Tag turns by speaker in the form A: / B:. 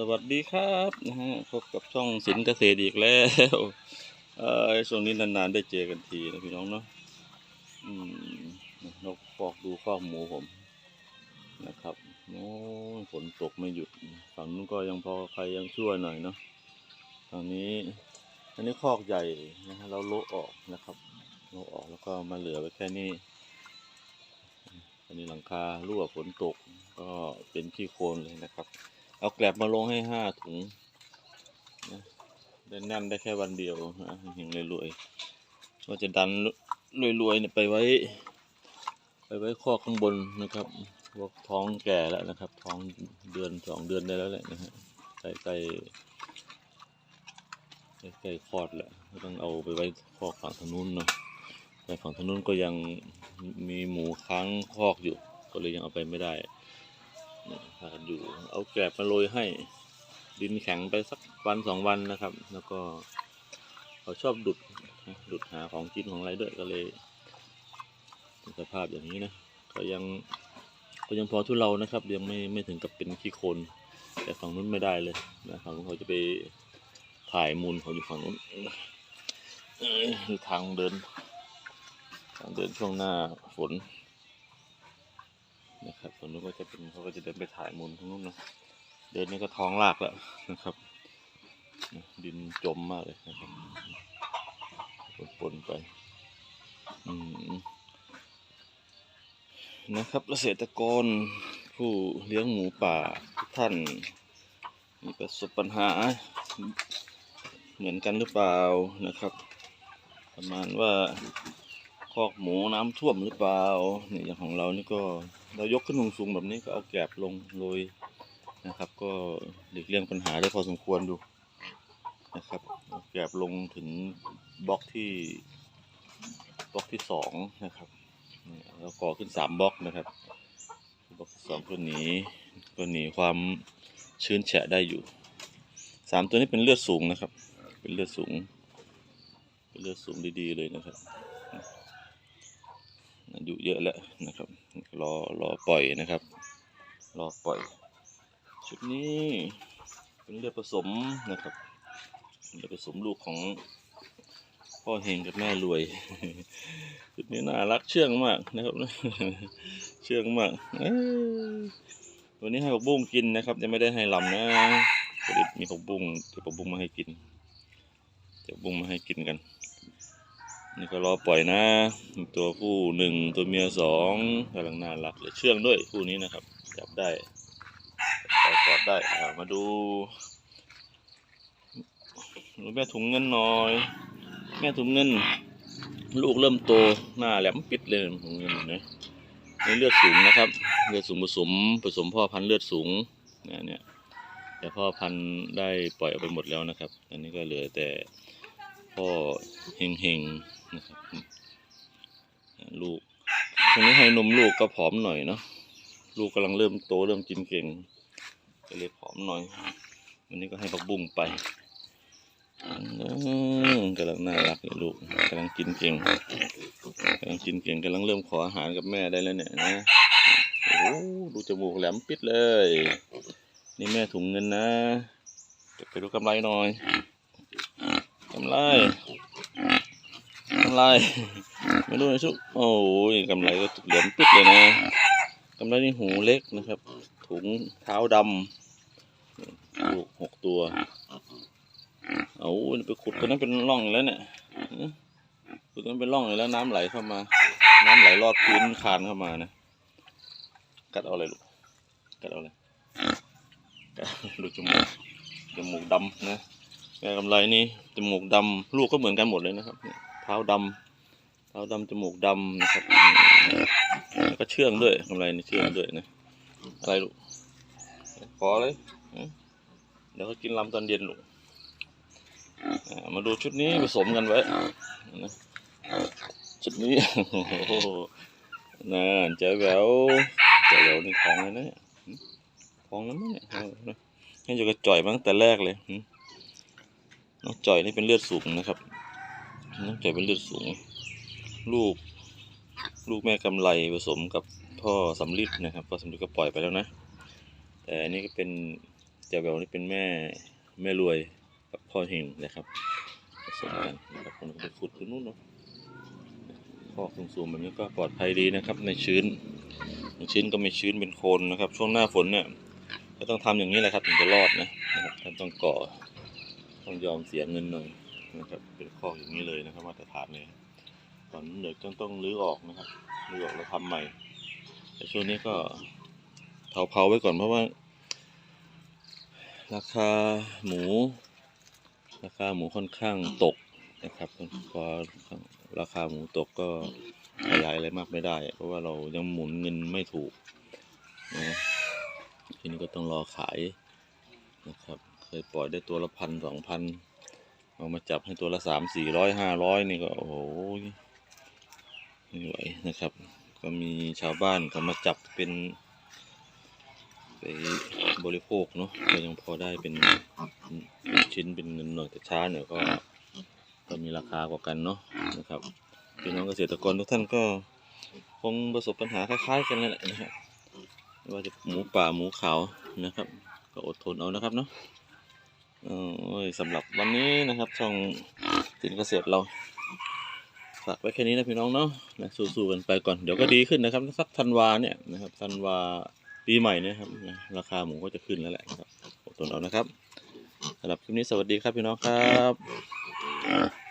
A: สวัสดีครับนะฮะพบกับช่องสินเกษตรอีกแล้วเออช่วงนี้นานๆได้เจอกันทีนะพี่น้องเนาะอืมนกฟอกดูฟอหมูผมนะครับโอ้ฝนตกไม่หยุดฝั่งนู้นก็ยังพอใครยังช่วยหน่อยเนาะฝั่งนี้อันนี้คอกใหญ่นะฮะเราโละออกนะครับโละออกแล้วก็มาเหลือไว้แค่นี้อันนี้หลังคารั่วฝนตกก็เป็นขี้โคลนเลยนะครับ เอาแกลบมาลงให้ห้าถุงนะได้แน่นได้แค่วันเดียวนะเฮงรวยๆว่าจะดันรวยๆเนี่ยไปไว้ ไปไว้คอข้างบนนะครับพวกท้องแก่แล้วนะครับ ท้องเดือนสองเดือนได้แล้วแหละนะฮะใกล้ใกล้ใกล้คลอดแล้วต้องเอาไปไว้คอฝั่งทางนู้นเนาะแต่ฝั่งทางนู้นก็ยังมีหมูค้างคอกอยู่ ก็เลยยังเอาไปไม่ได้ พากันอยู่ เอาแกลบมาโรยให้ ดินแข็งไปสักวันสองวันนะครับ แล้วก็เขาชอบดุดดุดหาของกินของอะไรด้วยก็เลยสภาพอย่างนี้นะก็ยังก็ยังพอทุเรานะครับ ยังไม่ไม่ถึงกับเป็นขี้โคลนแต่ฝั่งนู้นไม่ได้เลยนะฝั่งนู้นเขาจะไปถ่ายมูลเขาอยู่ฝั่งนู้นทางเดินทางเดินช่วงหน้าฝน นะครับตรงนู้นก็จะเป็นเขาก็จะเดินไปถ่ายมุมตรงนู้นนะเดินนี่ก็ท้องลากแล้วนะครับ ดินจมมากเลยนะครับปนๆไป อืมนะครับเกษตรกรผู้เลี้ยงหมูป่าทุกท่าน มีประสบปัญหา เหมือนกันหรือเปล่านะครับ ประมาณว่า คอกหมูน้ำท่วมหรือเปล่าเนี่ยอย่างของเรานี่ก็เรายกขึ้นสูงๆแบบนี้ก็เอาแกลบลงโรยนะครับ ก็หลีกเลี่ยงปัญหาได้พอสมควรดูนะครับแกลบลงถึงบล็อกที่บล็อกที่สองนะครับนี่เราก่อขึ้นสามบล็อกนะครับบล็อกที่สองก็หนีก็หนีความชื้นแฉะได้อยู่สามตัวนี้เป็นเลือดสูงนะครับ เป็นเลือดสูง เป็นเลือดสูงดีๆเลยนะครับ อายุเยอะแล้วนะครับรอรอปล่อยนะครับ รอปล่อย ชุดนี้เป็นเลือดผสมนะครับเลือดผสมลูกของพ่อเฮงกับแม่รวยชุดนี้น่ารักเชื่องมากนะครับเชื่องมากวันนี้ให้ผักบุ้งกินนะครับยังไม่ได้ให้ลำนะพอดีมีผักบุ้งเดี๋ยวผักบุ้งมาให้กินเดี๋ยวบุ้งมาให้กินกัน นี่ก็รอปล่อยนะ ตัวผู้หนึ่งตัวเมียสองกำลังน่ารักเลยเชื่องด้วยคู่นี้นะครับ จับได้จับกอดได้มาดูดูแม่ถุงเงินหน่อย แม่ถุงเงิน ลูกเริ่มโตหน้าแหลมปิดเลยถุงเงินนะนี่เลือดสูงนะครับ เลือดสูงผสมผสมพ่อพันธุ์เลือดสูงเนี่ยเนี่ยแต่พ่อพันธุ์ได้ปล่อยออกไปหมดแล้วนะครับ อันนี้ก็เหลือแต่ พ่อเฮงเฮงๆนะครับลูกช่วงนี้ให้นมลูกก็ผอมหน่อยเนาะลูกกำลังเริ่มโตเริ่มกินเก่งก็เลยผอมหน่อย วันนี้ก็ให้ผักบุ้งไปกำลังน่ารักเลยลูกกำลังกินเก่งกำลังกินเก่งกำลังเริ่มขออาหารกับแม่ได้แล้วเนี่ยนะโอ้ดูจมูกแหลมปิดเลย นี่แม่ถุงเงินนะเดี๋ยวไปดูกำไรหน่อยำไรกำไรไม่รู้นะชุกโอ้ยกำไรก็เหลือมปิดเลยนะกำไรนี่หูเล็กนะครับ ถุงเท้าดำลูกหกตัวเอาไปขุดตัวนั้นเป็นร่องแล้วเนี่ยขุดตัวนั้นเป็นร่องเลยแล้วน้ำไหลเข้ามา น้ำไหลลอดพื้นคานเข้ามานะกัดเอาอะไรลูกกัดเอาอะไรกัดดูจมูกจมูกดำนะ แม่กำไรนี่จมูกดำลูกก็เหมือนกันหมดเลยนะครับเท้าดำเท้าดำจมูกดำนะครับแล้วก็เชื่องด้วยกำไรนี่เชื่องด้วยนะอะไรลูกขอเลยเดี๋ยวเขากินลำตอนเย็นลูกมาดูชุดนี้ผสมกันไว้นะชุดนี้น่าเจ๋อแววเจ๋อแหววนี่ของเลยนะของแล้วมั้งเนี่ยเอานะให้อยู่กับจ่อยมาตั้งแต่แรกเลยหื น้องจ่อยนี่เป็นเลือดสูงนะครับน้องจ่อยเป็นเลือดสูง ลูก ลูกแม่กำไรผสมกับพ่อสำลิดนะครับพ่อสำลิดก็ปล่อยไปแล้วนะ แต่อันนี้ก็เป็นเจ้าแววนี่เป็นแม่แม่รวยกับพ่อเฮงนะครับผสมกันนะครับคนก็ไปขุดตรงนู้นเนาะคอกสูงๆแบบนี้ก็ปลอดภัยดีนะครับ ในชื้นในชื้นก็ไม่ชื้นเป็นโคลนนะครับ ช่วงหน้าฝนเนี่ยก็ต้องทำอย่างนี้แหละครับถึงจะรอดนะนะครับต้องก่อ ต้องยอมเสียเงินหน่อยนะครับ เป็นคออย่างนี้เลยนะครับ มาตรฐานเลยตอนนี้เดี๋ยวต้องต้องรื้อออกนะครับรื้อออกแล้วทำใหม่ แต่ช่วงนี้ก็เผาๆไว้ก่อนเพราะว่า ราคาหมู ราคาหมูค่อนข้างตกนะครับพอราคาหมูตกก็ขยายอะไรมากไม่ได้ เพราะว่าเรายังหมุนเงินไม่ถูกนะทีนี้ก็ต้องรอขายนะครับ เคยปล่อยได้ตัวละพันสองพันเอามาจับให้ตัวละสามสี่ร้อยห้าร้อยนี่ก็โอ้โหไม่ไหวนะครับ ก็มีชาวบ้านเขามาจับเป็นไปบริโภคเนาะก็ยังพอได้เป็นชิ้นเป็นเงินหน่อยแต่ช้าหน่อยก็ก็มีราคากว่ากันเนาะนะครับพี่น้องเกษตรกรทุกท่านก็คงประสบปัญหาคล้ายๆกันนั่นแหละนะครับไม่ว่าจะหมูป่าหมูขาวนะครับ ก็อดทนเอานะครับเนาะ เออสำหรับวันนี้นะครับช่องสินเกษตรเราฝากไว้แค่นี้นะพี่น้องเนาะนะสู้ๆกันไปก่อนเดี๋ยวก็ดีขึ้นนะครับสักธันวาเนี่ยนะครับธันวาปีใหม่เนี่ยครับนะราคาหมูก็จะขึ้นแล้วแหละนะครับอดทนเอานะครับสำหรับคลิปนี้สวัสดีครับพี่น้องครับ